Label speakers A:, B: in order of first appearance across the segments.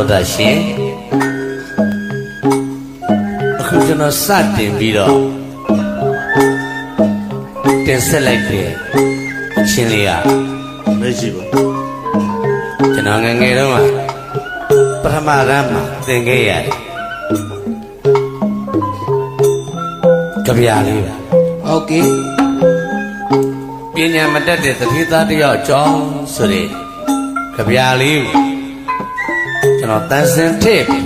A: စ်စာတော်တော်တာရှင်အခုကျွန်တော်စတင်ပြီးတော့တင်ဆက်လိုက်တဲ့
B: အချင်းလေးက
C: မရှိပါ
B: ကျွန်တော်ငယ်ငယ်တုန်းကပထမရမ်းမှာသင်ခဲ့ရတယ်ကြပြာလေးပါ
A: ဟုတ်ကဲ့
B: ပညာမတတ်တဲ့သတိသားတစ်ယောက်ကြောင်းဆိုတဲ့ကြပြာလေး ကိုကျွန်တော်တန်စင်ထည့်ပြီး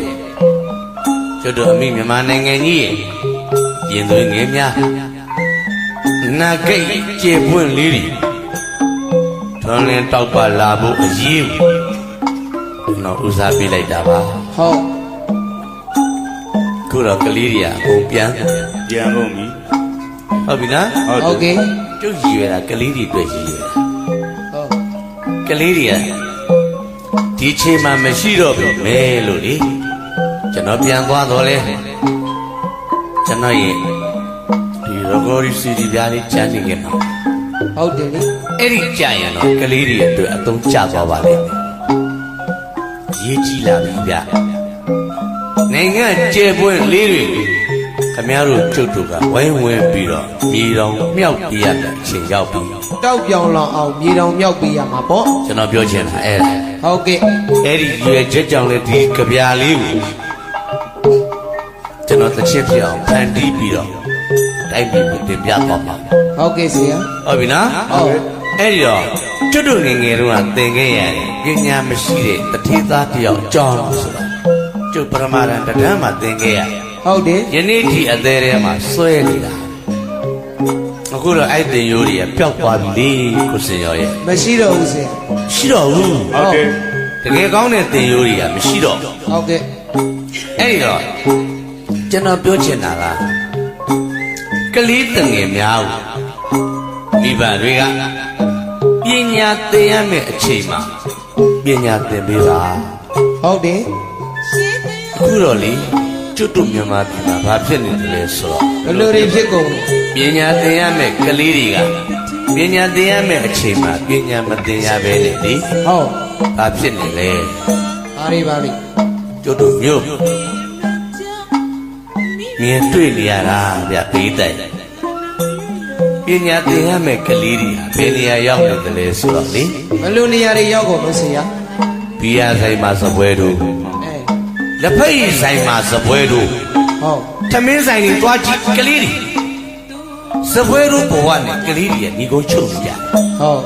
B: ကျွတ်တော်အမိမြန်မာနိုင်ငံကြီးရဲ့ရင်သွေးငယ်များနာကိတ်ကျေပွင့်လေးတွေထွန်းလင်းတောက်ပလာဖို့အရေးကိုကျွန်တော်ဦးစားပေးလိုက်တာပါ
A: ဟုတ်
B: ခုတော့ကလေးတွေကအကုန်ပြန်
C: ကြံကုန်ပြီ
B: ဟုတ်ပြီနော်
A: ဟုတ်ကဲ့
B: ကျုပ်ရည်ရတာကလေးတွေအတွက်ရည်ရတာ
A: ဟုတ်
B: ကလေးတွေက ဒီချိန်မှမရှိတော့ပြီမဲလို့လေကျွန်တော်ပြန်သွားတော့လဲကျွန်တော်ရဲ့ဒီရဂေါ်ရီစီဒီပြားလေးချမ်းနေကြမှာ
A: ဟုတ်တယ်လေ
B: အဲ့ဒီကြာရင်တော့ကလေးတွေအတွက်အသုံးကျသွားပါလိမ့်မယ်ရေးကြည့်လာပြီဗျနိုင်ငံကျဲပွင့်လေးတွေခမည်းတော်ကျုပ်တို့ကဝိုင်းဝန်းပြီးတော့မြေတော်မြောက်ပြရတဲ့အချိန်ရောက်ပြီ
D: တောက်ပြောင်လောင်အောင်မြေတောင်မြောက်ပေးရမှာပေါ့
B: ကျွန်တော်ပြောချင်တာအဲ့ဒါ
D: ဟုတ်ကဲ့
B: အဲ့ဒီရွယ်ချက်ကြောင့်လေဒီကြပြာလေးကိုကျွန်တော်တစ်ချက်ပြအောင်ဖန်တီးပြီးတော့တိုက်ပြီးကိုတင်ပြတော့မှာ
D: ဟုတ်ကဲ့ဆရာ
B: ဟုတ်ပြီနော်
D: ဟုတ်
B: အဲ့ဒီတော့ကျွတ်တို့ငယ်ငယ်တုန်းကသင်ခဲ့ရတယ်ပညာမရှိတဲ့တထေသားတစ်ယောက်ကြောင်းလို့ဆိုတော့ကျုပ်ပရမရန်တဒန်းမှာသင်ခဲ့ရ
D: ဟုတ်တယ်
B: ယနေ့ထိအသေးထဲမှာစွဲနေတာ အခုတော့အဲ့တင်ရိုးတွေကပျောက်သွားပြီလေကိုစင်ရောရဲ့
D: မရှိတော့ဘူးဆရာ
B: ရှိတော့ဘူး
C: ဟုတ်ကဲ့
B: တကယ်ကောင်းတဲ့တင်ရိုးတွေကမရှိတော့ဘူး
D: ဟုတ်ကဲ့
B: အဲ့ဒီတော့ကျွန်တော်ပြောချင်တာကကလေးတငယ်များကိုမိဘတွေကပညာသင်ရမယ့်အချိန်မှာပညာသင်ပေးပါ
D: ဟုတ်တယ်
B: အခုတော့လေ ကျွတ်တို့မြန်မာပြည်မှာဘာဖြစ်နေတယ်လဲဆိုတော့
D: ဘယ်လိုတွေဖြစ်ကုန်လဲ
B: ပညာသင်ရမယ့်ကလေးတွေကပညာသင်ရမယ့်အချိန်မှာပညာမသင်ရပဲလေဒီ
D: ဟုတ်
B: ဘာဖြစ်နေလဲ
D: အားရပါလိမ့်
B: ကျွတ်တို့မြို့မြင်တွေ့နေရတာဗျပေးတိုင်ပညာသင်ရမယ့်ကလေးတွေဟာဘယ်နေရာရောက်နေတယ်လဲဆိုတော့လေ
D: ဘယ်လိုနေရာတွေရောက်ကုန်လို့ဆရာ
B: ဘီယာဆိုင်မှာစပွဲတို့
D: အဲ
B: လက်ဖက်ရည်ဆိုင်မှာစပွဲတို့
D: ဟုတ်
B: သမင်းဆိုင်တွေသွားကြည့်ကလေးတွေစပွဲတို့ဘဝနဲ့ကလေးတွေကညီကုန်းချုပ်နေကြတယ်
D: ဟုတ်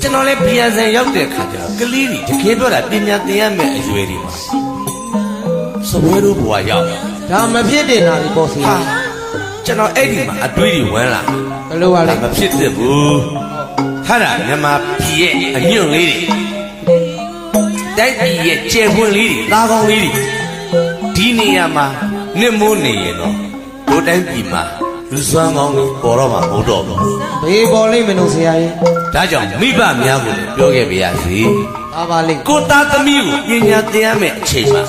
B: ကျွန်တော်လည်းဘီယာဆိုင်ရောက်တဲ့အခါကျတော့ကလေးတွေတကယ်ပြောတာပညာသင်ရမယ့်အရွယ်တွေမှာစပွဲတို့ဘဝရောက်တယ်
D: ဒါမဖြစ်တင်တာလေပေါ့ဆရာ
B: ဟာကျွန်တော်အဲ့ဒီမှာအတွေးတွေဝင်လာ
D: ဘယ်လိုပါလဲ
B: ဒါမဖြစ်သင့်ဘူးဟာဒါမြန်မာပြည်ရဲ့အညွန့်လေးတွေ တိုက်ပြည်ရဲ့ကျယ်ပွင့်လေးတွေသားကောင်းလေးတွေဒီနေရာမှာနှစ်မိုးနေရင်တော့တို့တိုင်းပြည်မှာလူစွမ်းကောင်းတွေပေါ်တော့မှာမဟုတ်တော့ဘူး
D: ဘေးပေါ်လိမ့်မယ်လို့ဆရာရဲ့
B: ဒါကြောင့်မိဘများကိုလည်းပြောခဲ့ပါရစေ
D: ပါပါလိမ့်
B: ကိုသားသမီးကိုပညာသင်ရမယ့်အချိန်မှာ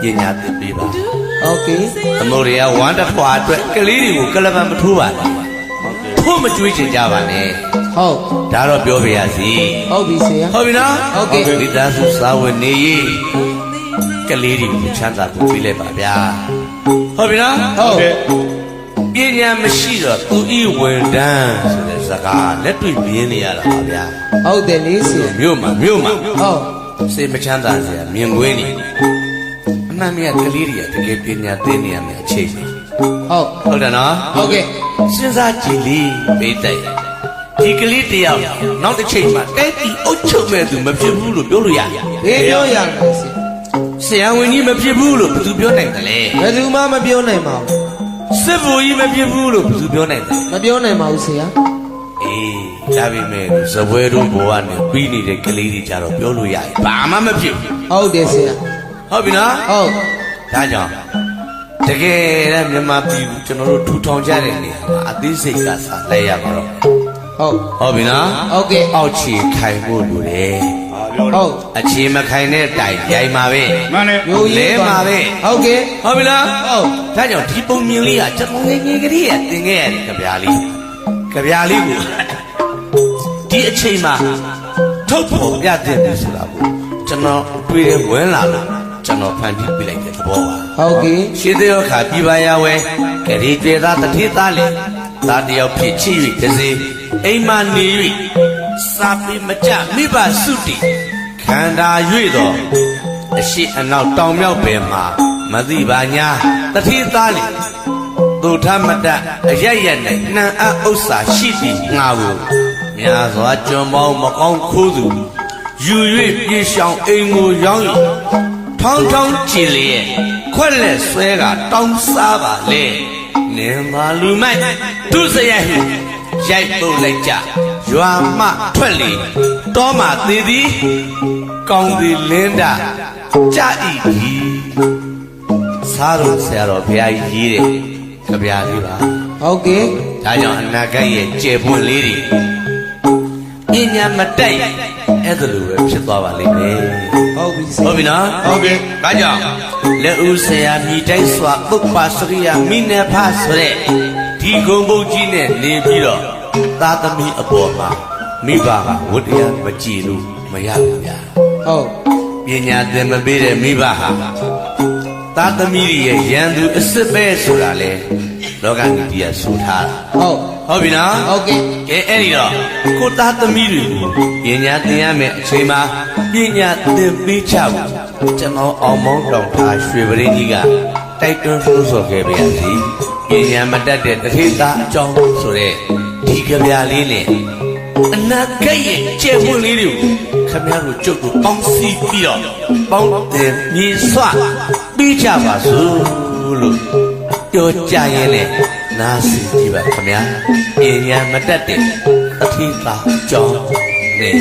B: ပညာသင်ပေးပါ
D: ဟုတ်ကဲ့
B: သမုဒ္ဒရာဝမ်းတစ်ဖွာအတွက်ကလေးတွေကိုကလပံမထိုးပါနဲ့ထိုးမကြွေးချင်ကြပါနဲ့
D: ဟုတ်
B: ဒါတော့ပြောပါရစေ
D: ဟုတ်ပြီဆရာ
B: ဟုတ်ပြီနော်
D: ဟုတ်ကဲ့
B: မိသားစုစာဝင်နေရေးကလေးတွေကိုချမ်းသာဖို့ပြလိုက်ပါဗျာဟုတ်ပြီနော်
D: ဟုတ်
C: ကဲ့
B: ပညာမရှိတော့သူဤဝန်တန်းဆိုတဲ့စကားလက်တွေ့မြင်နေရတာပါဗျာ
D: ဟုတ်တယ်လေဆရာ
B: မြို့မှာမြို့မှာ
D: ဟုတ်
B: စိတ်မချမ်းသာစရာမြင်ကွင်းနေအမှန်မြတ်ကလေးတွေကတကယ်ပညာသင်နေရမယ်အချိန်ပဲ
D: ဟုတ်
B: ဟုတ်တယ်နော်
D: ဟုတ်ကဲ့
B: စဉ်းစားကြည့်လေပေးတဲ့ ဒီကလေးတယောက်နောက်တစ်ချိန်မှာတိုက်ပြီးအုတ်ချုပ်မဲ့သူမဖြစ်ဘူးလို့ပြောလို့ရတယ်
D: ဘေးပြောရမယ်ဆရာ
B: ဆရာဝန်ကြီးမဖြစ်ဘူးလို့ဘယ်သူပြောနိုင်တယ်လဲ
D: ဘယ်သူမှမပြောနိုင်ပါဘူး
B: စစ်ဘူကြီးမဖြစ်ဘူးလို့ဘယ်သူပြောနိုင်တယ်
D: မပြောနိုင်ပါဘူးဆရာ
B: အေးဒါပေမဲ့ဇပွဲတို့ဘဝနဲ့ပြီးနေတဲ့ကလေးတွေကြတော့ပြောလို့ရတယ်ဘာမှမဖြစ်ဘူး
D: ဟုတ်တယ်ဆရာ
B: ဟုတ်ပြီနော်
D: ဟုတ်
B: ဒါကြောင့်တကယ်လည်းမြန်မာပြည်ကျွန်တော်တို့ထူထောင်ကြတဲ့နေရာမှာအသေးစိတ်ကစားလဲရမှာတော့
D: ဟုတ်
B: ဟုတ်ပြီနော်
D: ဟုတ်ကဲ့
B: အောက်ခြေခိုင်ဖို့လိုတယ်
C: ဟာပြော
D: ဟု
C: တော့
D: တ်
B: အခြေမခိုင်တဲ့တိုင်ရိုင်မှာပဲ
C: မှန်တယ်
D: မျိုး
B: လဲ
D: ရေး
B: မှာပဲ
D: ဟုတ်ကဲ့
B: ဟုတ်ပြီလား
D: ဟုတ်
B: ဒါကြောင့်ဒီပုံမြင်လေးကကျွန်တော်ငယ်ငယ်ကလေးကသင်ခဲ့ရတယ်ကြပြားလေးကြပြားလေးကိုဒီအချိန်မှာထုတ်ဖို့ပြတဲ့ပြီဆိုတာကိုကျွန်တော်တွေ့ရဝင်လာလို့ကျွန်တော်ဖန်တီးပြလိုက်တဲ့သဘောပါ
D: ဟုတ်ကဲ့
B: ရှင်းသေးခါပြပါရဝဲကလေးကျွေသားတတိသားလေ သားတယောက်ဖြစ်ချစ်၍တစေအိမ်မနေ၍စာပေမကြမိဘစုတီခန္ဓာ၍တော့အရှိအနောက်တောင်မြောက်ပင်မှာမသိပါညာတတိသားလေသူထမတအရရက်၌နှံအပ်ဥစ္စာရှိသည်ငါကိုများစွာကြွန်ပေါင်းမကောင်းခိုးသူယူ၍ပြေရှောင်အိမ်ကိုရောင်း၍ထောင်းထောင်းကြည်လျက်ခွက်လက်ဆွဲကတောင်းစားပါလေ နေမာလူမိုက်သူစရိုက်ဟူရိုက်ပုတ်လိုက်ကြရွာမထွက်လေတောမှသေးသည်ကောင်းသည်လင်းတာကြဤဒီစားတော်ဆရာတော်ဘုရားကြီးရေးတဲ့ကြပြားလေးပါ
D: ဟုတ်ကဲ့
B: ဒါကြောင့်အနာဂတ်ရဲ့ကျေပွင့်လေးတွေပညာမတက် အဲ့ဒါလိုပဲဖြစ်သွားပါလိမ့်မယ်
D: ဟုတ်ပြီဆ
B: ဟု
D: ရာ
B: တ်ပြီနော်
D: ဟုတ်ကဲ့။
B: ဒါကြောင့်လက်ဦးဆရာမိတိုင်းစွာပုပ္ပါစရိယမိနေဖဆိုတဲ့ဒီဂုံပုတ်ကြီးနဲ့နေပြီးတော့သာသမီအပေါ်မှာမိဘကဝတ္တရားမကြည်လို့မရဘူးဗျာ
D: ဟုတ်။
B: ပညာသင်မပေးတဲ့မိဘဟာ
E: သားသမီးတွေရဲ့ရန်သူအစ်စ်ပဲဆိုတာလေ လောကမီဒီယာဆိုထားတာ
D: ဟုတ်
E: ဟုတ်ပြီနော်
D: ဟုတ်ကဲ့
E: ကဲအဲ့ဒီတော့ကိုသားသမီးတွေကိုပညာသင်ရမယ်အချိန်မှာပညာသင်ပေးချဖို့ကျွန်တော်အောင်မောင်းတောင်ထားရွှေပရင်းကြီးကတိုက်တွန်းလို့ဆိုခဲ့ပါရစေပညာမတတ်တဲ့တထေသားအကြောင်းဆိုတဲ့ဒီကြပြလေးနဲ့အနာဂတ်ရဲ့ကျယ်ဝန်းလေးတွေကိုခမရတို့ကျုပ်တို့ပေါင်းစည်းပြီးတော့ပေါင်းတင်မြေဆွပြီးကြပါစို့လို့ ပြောကြရင်လေနားစီကြည့်ပါခမရပညာမတတ်တဲ့တထေသားအကြောင်းနဲ့